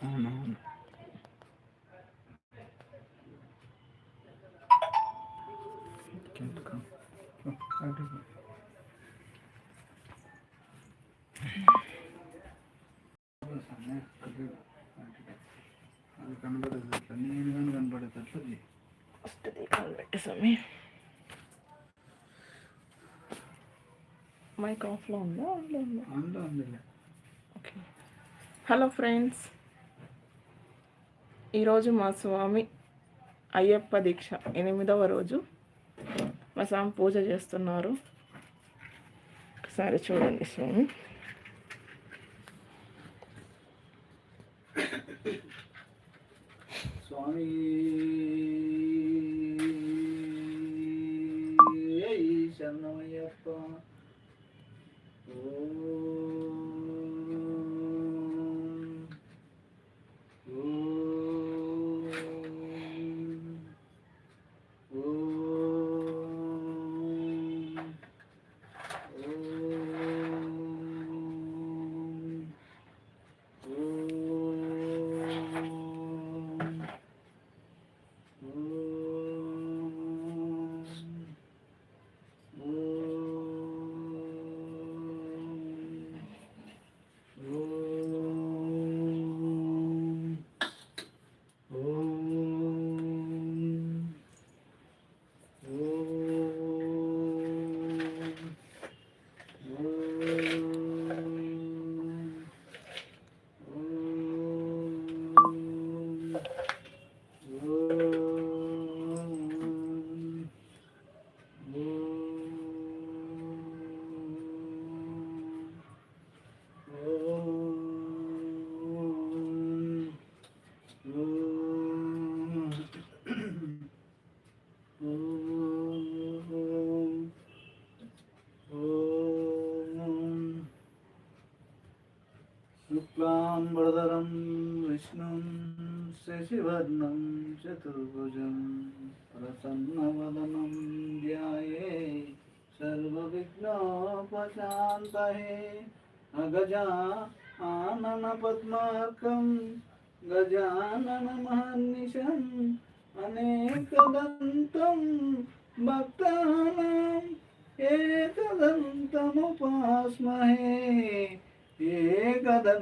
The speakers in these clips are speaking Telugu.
అవునవును కిందకు. ఓ, అటుకు. అది కనబడేటట్లు నేను కానీ కనబడేటట్లు చెయ్యి. ఫస్ట్ దీపాలు పెట్టు స్వామి మైక్ ఆఫ్లో ఉందా ఆన్లో ఉందా అందులో ఉందిలే ఓకే హలో ఫ్రెండ్స్ ఈరోజు మా స్వామి అయ్యప్ప దీక్ష ఎనిమిదవ రోజు మా స్వామి పూజ చేస్తున్నారు. ఒకసారి చూడండి స్వామి. స్వామి शशिवर्णं चतुर्भुजं प्रसन्नवदनं ध्याये सर्वविघ्नोपशान्तये अगजा आननपद्मार्कं गजाननमहर्निशम् अनेकदन्तं भक्तानाम् एकदन्तमुपास्महे एकदन्तमुपास्महे।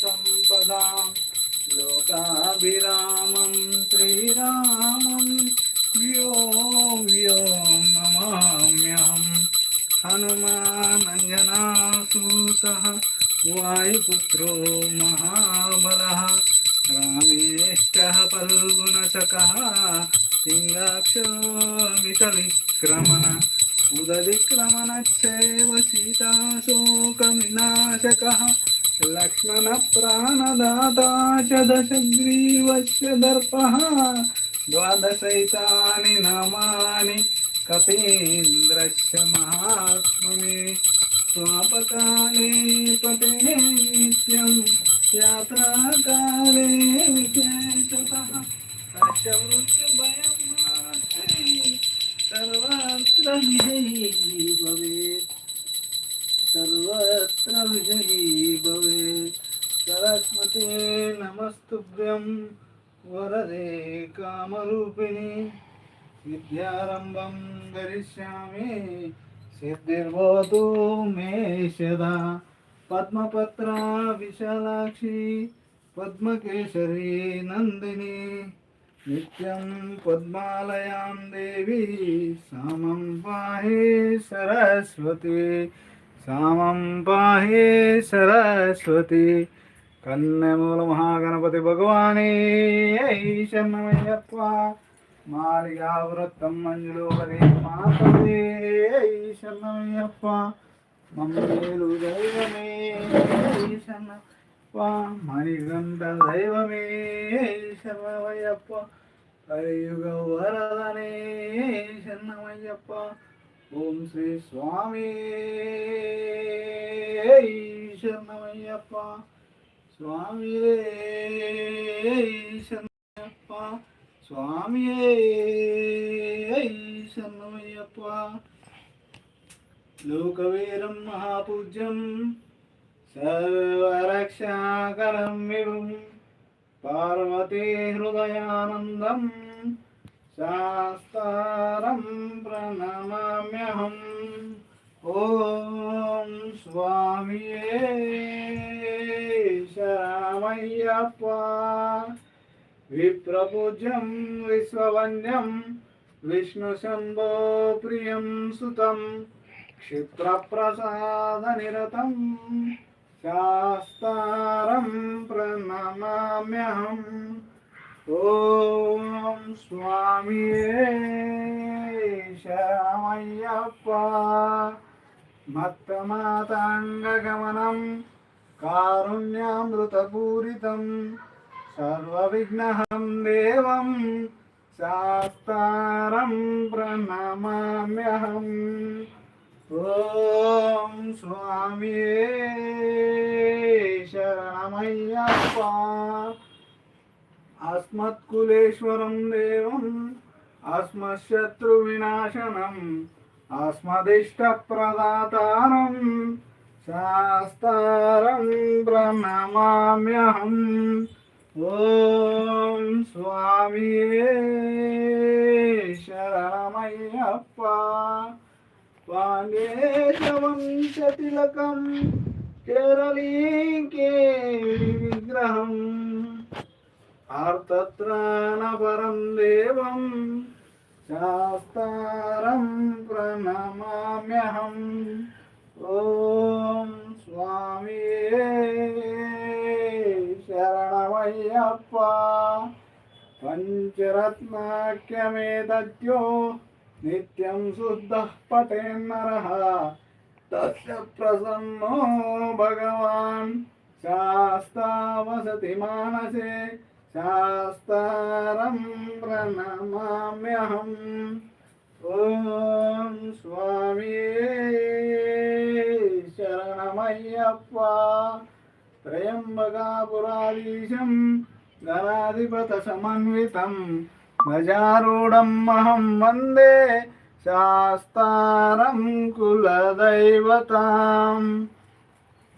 सर्वसम्पदां लोकाभिरामं श्रीरामं व्यो व्यो नमाम्यहम् हनुमानञ्जनासूतः वायुपुत्रो महाबलः रामेष्टः फल्गुणशकः पिङ्गाक्षमितविक्रमण उदविक्रमणच्छैव सीताशोकविनाशकः। లక్ష్మణ ప్రాణదాత దశగ్రీవస్య దర్ప ద్వాదశైతాని నామాని కపీంద్రస్య మహాత్మనే స్వాపకాలే పటే నిత్యం యాత్రాకాలే విశేషత హర్షవృత్తిభయం సర్వత్ర విజయీ భవేత్ सर्वत्र विजयी भवेत् सरस्वती नमस्तुभ्यं वरदे कामरूपिणी विद्यारम्भं करिष्यामि सिद्धिर्भवतु मे सदा पद्मपत्रा विशालाक्षी पद्मकेशरी नन्दिनी नित्यं पद्मालयां देवी सामं पाहे सरस्वती సామం పాహి సరస్వతి కన్నెమూల మహాగణపతి భగవాని. శరణమయ్యప్ప మాలిగావృత్తం మంజులో హరే మాతవే శరణమయ్యప్ప మమ్మేలు దైవమే. శరణప్ప మణిగంట దైవమే. శరణమయ్యప్ప కలియుగ వరదనే. శరణమయ్యప్ప ఓం శ్రీ స్వామి శరణమయ్యప్ప. స్వామి శరణమయ్యప్ప. స్వామి శరణమయ్యప్ప. లోకవీరం మహాపూజ్యం. సర్వరక్షాకరం విభం పార్వతీ హృదయానందం. శాస్తారం ప్రణమామ్యహం. ఓం స్వామి శరణమయ్యప్ప విప్రపూజ్యం విశ్వవన్యం విష్ణుశంభో ప్రియం సుతం. క్షిప్రప్రసాదనిరతం. శాస్తారం ప్రణమామ్యహం ఓం స్వామి శరణమయ్యప్ప మత్తమాతాంగగమనం కారుణ్యామృతపూరితం సర్వవిఘ్నహం దేవం శాస్తారం ప్రణమామ్యహం. ఓం స్వామి శరణమయ్యప్ప అస్మత్కులేశ్వరం దేవం అస్మశత్రువినాశనం అస్మదిష్టప్రదాతారం శాస్తారం ప్రణమామ్యహం ఓం స్వామి శరణమయ్యప్ప పాండేశవంశతిలకం కేరళీకే విగ్రహం ఆర్తత్రాణపరం దేవం శాస్తారం ప్రణమామ్యహం ఓం స్వామి శరణమయ్యప్ప పంచరత్నాఖ్యమేతద్యో నిత్యం శుద్ధ పటేన్నర తస్య ప్రసన్నో భగవాన్ శాస్తావసతి మానసే శాస్తారం ప్రణమామ్యహం. ఓం స్వామి శరణమయ్యప్ప. త్రయంబకాపురాధీశం గణాధిపత సమన్వితం. గజారూఢం అహం వందే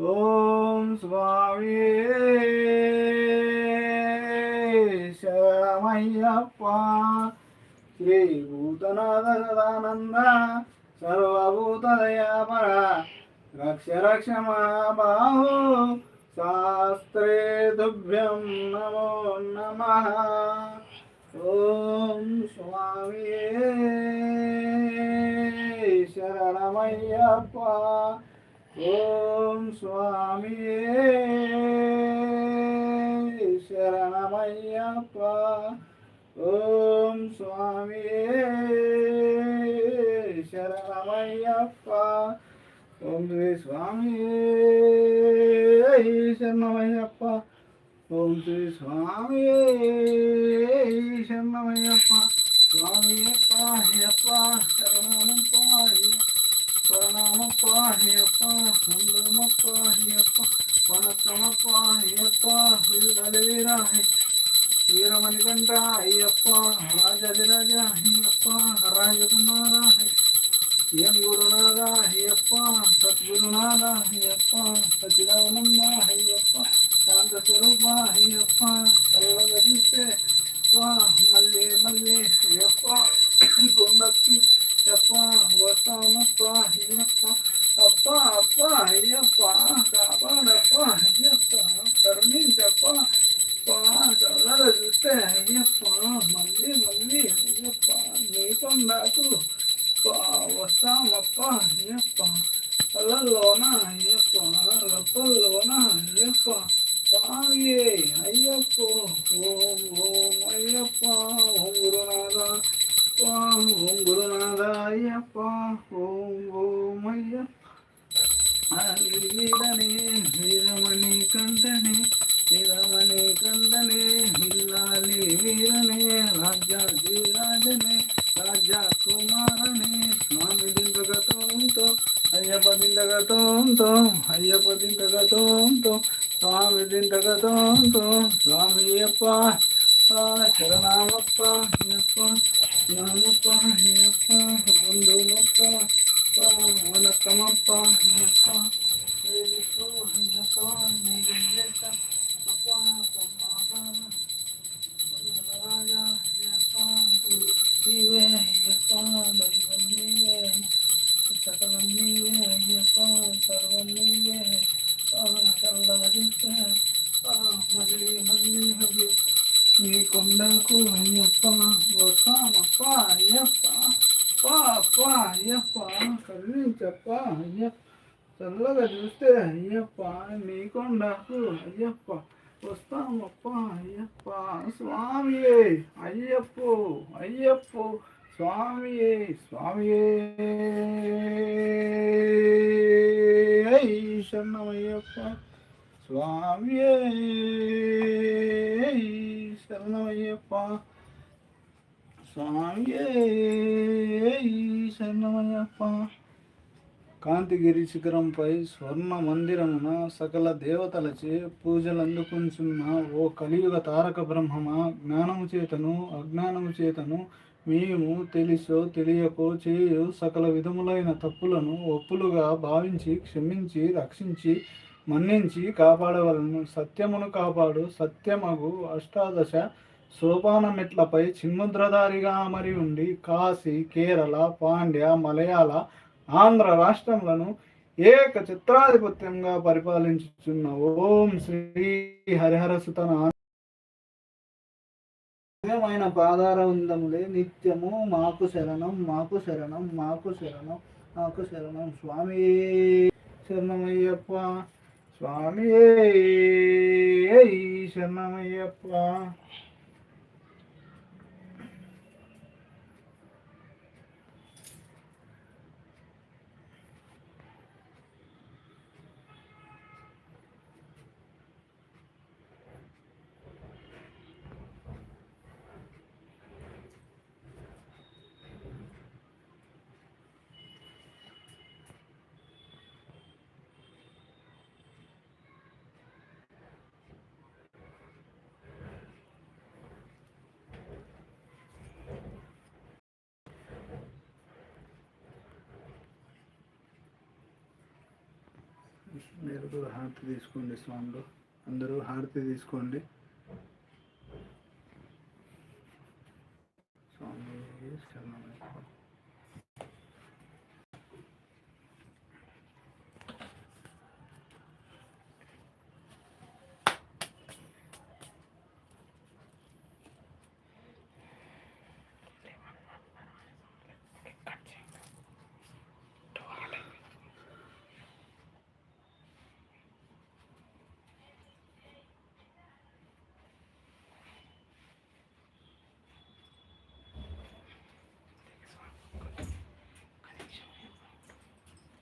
ఓం స్వామి శరణమయ్యప్ప. శ్రీ భూతనాథ సదానంద సర్వభూతదయాపర. రక్ష రక్ష మహాబాహో. శాస్త్రే తుభ్యం నమో నమః. ఓం స్వామి శరణమయ్యప్ప. ఓం స్వామి శరణమయ్యప్ప ఓం స్వామి శరణమయ్యప్ప ఓం శ్రీ స్వామి శరణమయ్యప్ప ఓం శ్రీ స్వామి శరణమయ్యప్ప స్వామి పాహ్యప్ప శరణం పాహ్య ప్రణామ పాహ్యప్ప நல்லமப்பா ஐயப்பா வணக்கமப்பா ஐயப்பா வீரவேராய் வீரமணி கண்டா ஐயப்பா ராஜதிராஜா ஐயப்பா ராஜகுமாரா என் குருநாதா ஐயப்பா சத்குருநாதா ஐயப்பா சச்சிதானந்தா ஐயப்பா சாந்த ஸ்வரூபா ஐயப்பா சர்வகதீஷே ಮಲ್ಲೆ ಮಲ್ಲೆ ಯಪ್ಪ ಗೊಂಡಕ್ಕಿ ಯಪ್ಪ ವಸಮಪ್ಪ ಯಪ್ಪ నీ కొండకు వస్తామప్ప అయ్యప్ప కళ్ళల్లోన అయ్యప్ప రప్పల్లోన అయ్యప్ప స్వామియే అయ్యప్ప ఓం ఓం అయ్యప్ప ఓం గురునాథ ఓం ఓం గురునాథ అయ్యప్ప ఓం ఓం అయ్యప్ప అది వీరనే వీరమణి కంటనే వీరమణి కంటనే ఇల్లాలి వీరనే దింటగతోంతో అయ్యప్ప దింటగతోంతో స్వామి దింటగతోంతో స్వామి అయ్యప్ప శరణామప్ప అయ్యప్ప నామప్ప అయ్యప్ప బంధుమప్ప వనక్కమప్ప చూస్తే అయ్యప్ప నీ కొండకు అయ్యప్ప వస్తామప్ప అయ్యప్ప స్వామియే అయ్యప్ప అయ్యప్ప స్వామియే స్వామియే శరణమయ్యప్ప స్వామియే శరణమయ్యప్ప స్వామియే శరణమయ్యప్ప కాంతిగిరి శిఖరంపై స్వర్ణ మందిరమున సకల దేవతలచే పూజలు అందుకుంటున్న ఓ కలియుగ తారక బ్రహ్మమ జ్ఞానము చేతను అజ్ఞానము చేతను మేము తెలిసో తెలియకో చేయు సకల విధములైన తప్పులను ఒప్పులుగా భావించి క్షమించి రక్షించి మన్నించి కాపాడవలను. సత్యమును కాపాడు సత్యమగు అష్టాదశ సోపాన మెట్లపై చిన్ముద్రధారిగా అమరి ఉండి కాశీ కేరళ పాండ్య మలయాళ ఆంధ్ర రాష్ట్రములను ఏక చిత్రాధిపత్యంగా పరిపాలించుచున్న ఓం శ్రీ హరిహర సుతన దివ్యమైన పాదార ఉందములే నిత్యము. మాకు శరణం మాకు శరణం మాకు శరణం మాకు శరణం. స్వామి శరణమయ్యప్ప స్వామి శరణమయ్యప్ప. మీరు కూడా హారతి తీసుకోండి స్వామిలో. అందరూ హారతి తీసుకోండి.